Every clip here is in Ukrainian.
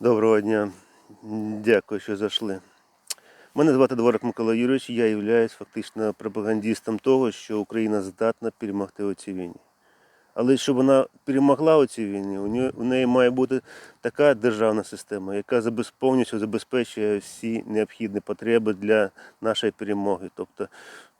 Доброго дня. Дякую, що зайшли. Мене звати Дворик Микола Юрійович, я являюсь фактично пропагандистом того, що Україна здатна перемогти у цій війні. Але щоб вона перемогла у цій війні, у неї, у неї має бути така державна система, яка повністю забезпечує всі необхідні потреби для нашої перемоги. Тобто,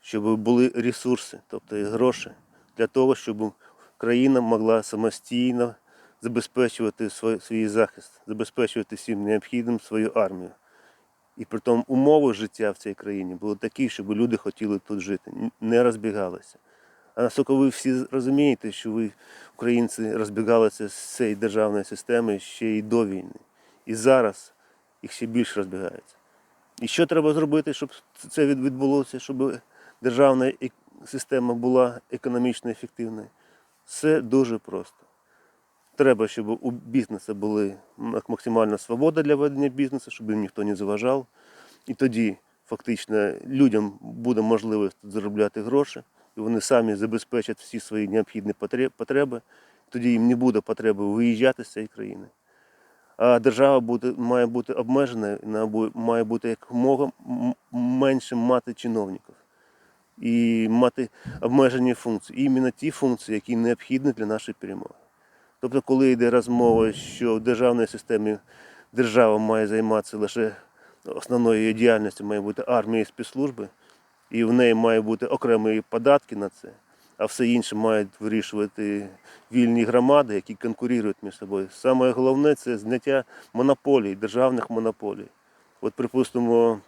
щоб були ресурси, тобто і гроші, для того, щоб країна могла самостійно забезпечувати свій, свій захист, забезпечувати всім необхідним свою армію. І при тому умови життя в цій країні були такі, щоб люди хотіли тут жити, не розбігалися. А наскільки ви всі розумієте, що ви, українці, розбігалися з цієї державної системи ще й до війни. І зараз їх ще більше розбігається. І що треба зробити, щоб це відбулося, щоб державна система була економічно ефективною? Все дуже просто. Треба, щоб у бізнесу була максимальна свобода для ведення бізнесу, щоб їм ніхто не заважав. І тоді фактично людям буде можливість заробляти гроші, і вони самі забезпечать всі свої необхідні потреби. Тоді їм не буде потреби виїжджати з цієї країни. А держава буде, має бути обмежена, має бути якомога менше мати чиновників і мати обмежені функції. І іменно ті функції, які необхідні для нашої перемоги. Тобто, коли йде розмова, що в державній системі держава має займатися лише основною її діяльністю має бути армія і спецслужби, і в неї має бути окремі податки на це, а все інше мають вирішувати вільні громади, які конкурують між собою. Саме головне це зняття монополій, державних монополій. От, припустимо,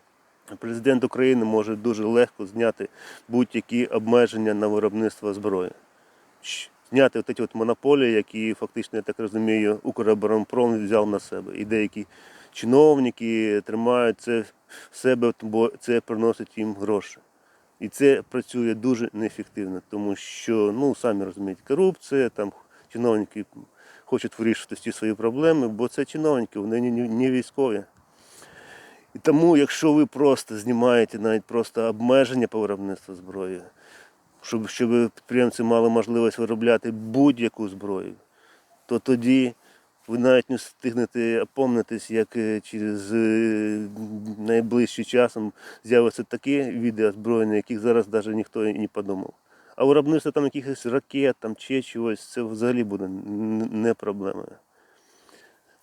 президент України може дуже легко зняти будь-які обмеження на виробництво зброї. Зняти от ці от монополії, які фактично, я так розумію, Укроборонпром взяв на себе. І деякі чиновники тримають це в себе, бо це приносить їм гроші. І це працює дуже неефективно, тому що, ну, самі розумієте, корупція, там чиновники хочуть вирішити всі свої проблеми, бо це чиновники, вони не військові. І тому, якщо ви просто знімаєте навіть просто обмеження по виробництву зброї, щоб, щоб підприємці мали можливість виробляти будь-яку зброю, то тоді ви навіть не встигнете опомнитись, як е, через е, найближчим часом з'явиться таке відео озброєння, яких зараз навіть ніхто і не подумав. А виробництво там якихось ракет там, чи чогось, це взагалі буде не проблемою.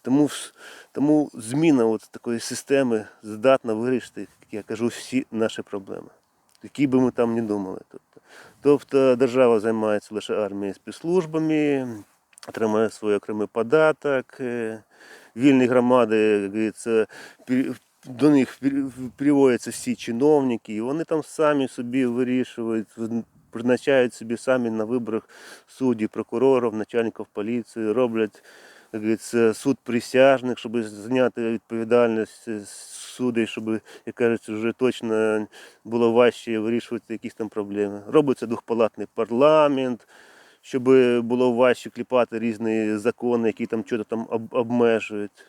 Тому, тому зміна от такої системи здатна вирішити, як я кажу, всі наші проблеми, які би ми там не думали. Тобто, тобто держава займається лише армією спецслужбами, отримує свій окремий податок, е, вільні громади, говориться, до них приводяться всі чиновники, і вони там самі собі вирішують, призначають собі самі на виборах суддів, прокурорів, начальників поліції, роблять як говориться, суд присяжних, щоб зняти відповідальність з судей, щоб, як кажуть, вже точно було важче вирішувати якісь там проблеми. Робиться двохпалатний парламент, щоб було важче кліпати різні закони, які там щось там обмежують.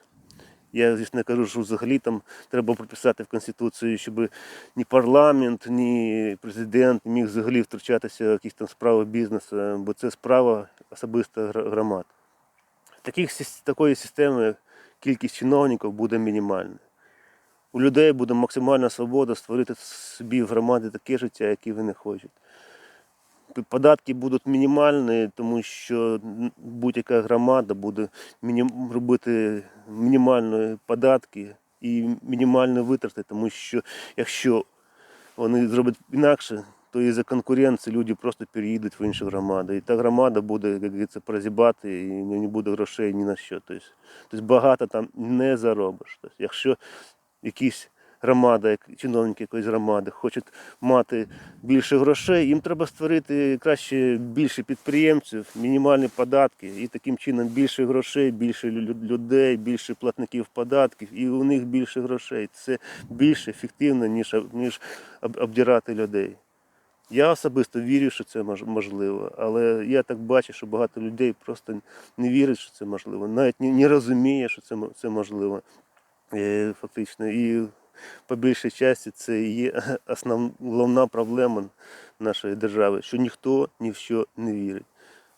Я звісно кажу, що взагалі там треба прописати в Конституції, щоб ні парламент, ні президент не міг взагалі втручатися в якісь там справи бізнесу, бо це справа особисто гра- громад. Таких, такої системи кількість чиновників буде мінімальна. У людей буде максимальна свобода створити собі в громаді таке життя, яке вони хочуть. Податки будуть мінімальні, тому що будь-яка громада буде робити мінімальні податки і мінімальні витрати, тому що якщо вони зроблять інакше, то із-за конкуренції люди просто переїдуть в інші громади. І та громада буде, як говориться, прозібати і не буде грошей ні на що. Тобто, багато там не заробиш. Тобто, якщо якісь громада, як чиновники якоїсь громади хочуть мати більше грошей, їм треба створити краще більше підприємців, мінімальні податки, і таким чином більше грошей, більше людей, більше платників податків, і у них більше грошей. Це більш ефективно, ніж, ніж обдирати людей. Я особисто вірю, що це можливо, але я так бачу, що багато людей просто не вірять, що це можливо, навіть не, розуміє, що це, можливо. Е, Фактично. І по більшій часті це є основна проблема нашої держави, що ніхто ні в що не вірить.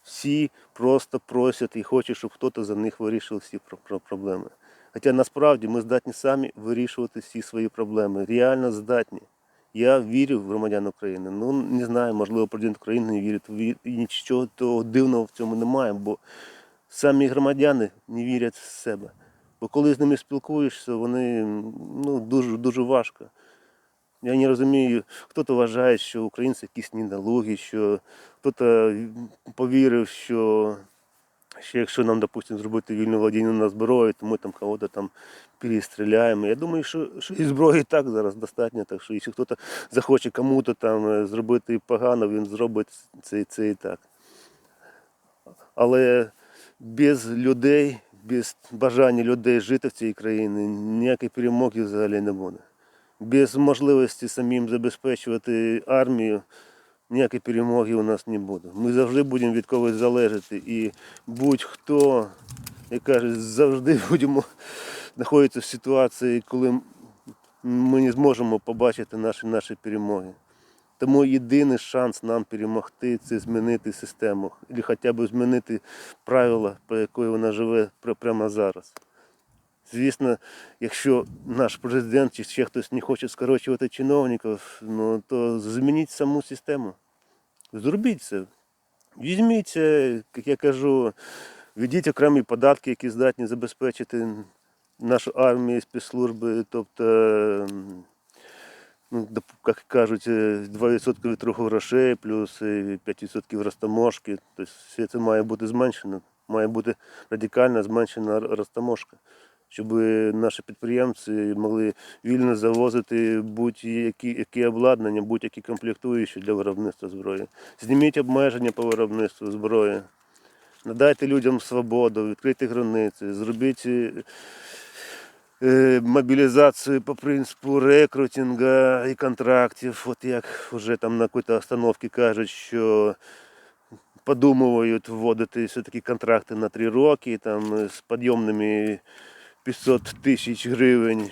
всі просто просять і хочуть, щоб хтось за них вирішив всі про- про- проблеми. Хоча насправді ми здатні самі вирішувати всі свої проблеми. Реально здатні. Я вірю в громадян України. Ну не знаю, можливо, президент України не вірить. Ві- нічого того дивного в цьому немає, бо самі громадяни не вірять в себе. Бо коли з ними спілкуєшся, вони ну, дуже, дуже важко. Я не розумію, хто-то вважає, що українці якісь недолугі, що хто-то повірив, що, що якщо нам, допустимо, зробити вільне владіння на зброю, то ми там кого-то там перестріляємо. Я думаю, що, що і зброї так зараз достатньо, так що якщо хтось захоче кому-то там е, зробити погано, він зробить це, це і так. Але без людей, без бажання людей жити в цій країні ніякої перемоги взагалі не буде. Без можливості самим забезпечувати армію ніякої перемоги у нас не буде. Ми завжди будемо від когось залежати. І будь-хто, як кажуть, завжди будемо знаходитися в ситуації, коли ми не зможемо побачити наші, наші перемоги. Тому єдиний шанс нам перемогти це змінити систему, або хоча б змінити правила, по якої вона живе прямо зараз. Звісно, якщо наш президент чи ще хтось не хоче скорочувати чиновників, ну, то змініть саму систему. Зробіть це. Візьміться, як я кажу, введіть окремі податки, які здатні забезпечити нашу армію, спецслужби, тобто, ну, як кажуть, е, 2% від руху грошей, плюс е, 5% розтаможки. Тобто все це має бути зменшено. Має бути радикально зменшена розтаможка, щоб наші підприємці могли вільно завозити будь-які які обладнання, будь-які комплектуючі для виробництва зброї. Зніміть обмеження по виробництву зброї. Надайте людям свободу, відкрийте границі, зробіть е, е, мобілізацію по принципу рекрутинга і контрактів. От як вже там на якій-то остановці кажуть, що подумують вводити все-таки контракти на три роки там, е, з підйомними 500 тисяч гривень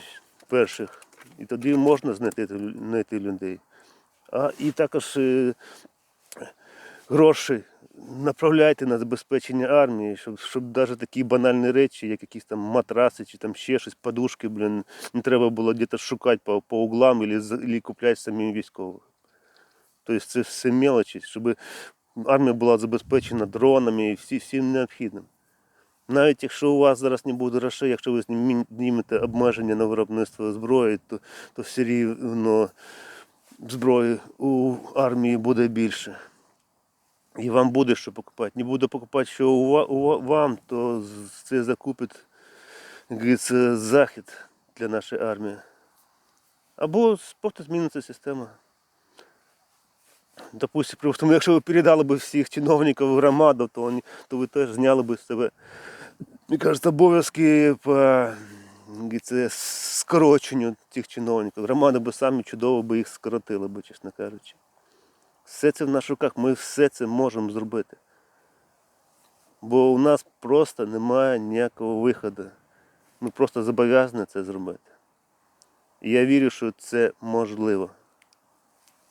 перших. І тоді можна знайти, знайти людей. А і також е, гроші направляйте на забезпечення армії, щоб, щоб навіть такі банальні речі, як якісь там матраси чи там ще щось, подушки, блін, не треба було десь шукати по, по углам або купляти самим військових. Тобто це все мелочі, щоб армія була забезпечена дронами і всі, всім необхідним. Навіть якщо у вас зараз не буде грошей, якщо ви знімете обмеження на виробництво зброї, то, то все рівно зброї у армії буде більше. І вам буде що покупати. Не буде покупати, що у ва- у вам, то це закупить говориться, захід для нашої армії. Або просто зміниться система. Допустим, якщо ви передали б всіх чиновників в громаду, то, вони, то ви теж зняли б з себе, мені кажуть, обов'язки по говориться, скороченню цих чиновників. Громади б самі чудово би їх скоротили б, чесно кажучи. Все це в наших руках, ми все це можемо зробити. Бо у нас просто немає ніякого виходу. Ми просто зобов'язані це зробити. І я вірю, що це можливо.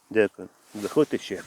Дякую. Заходьте ще.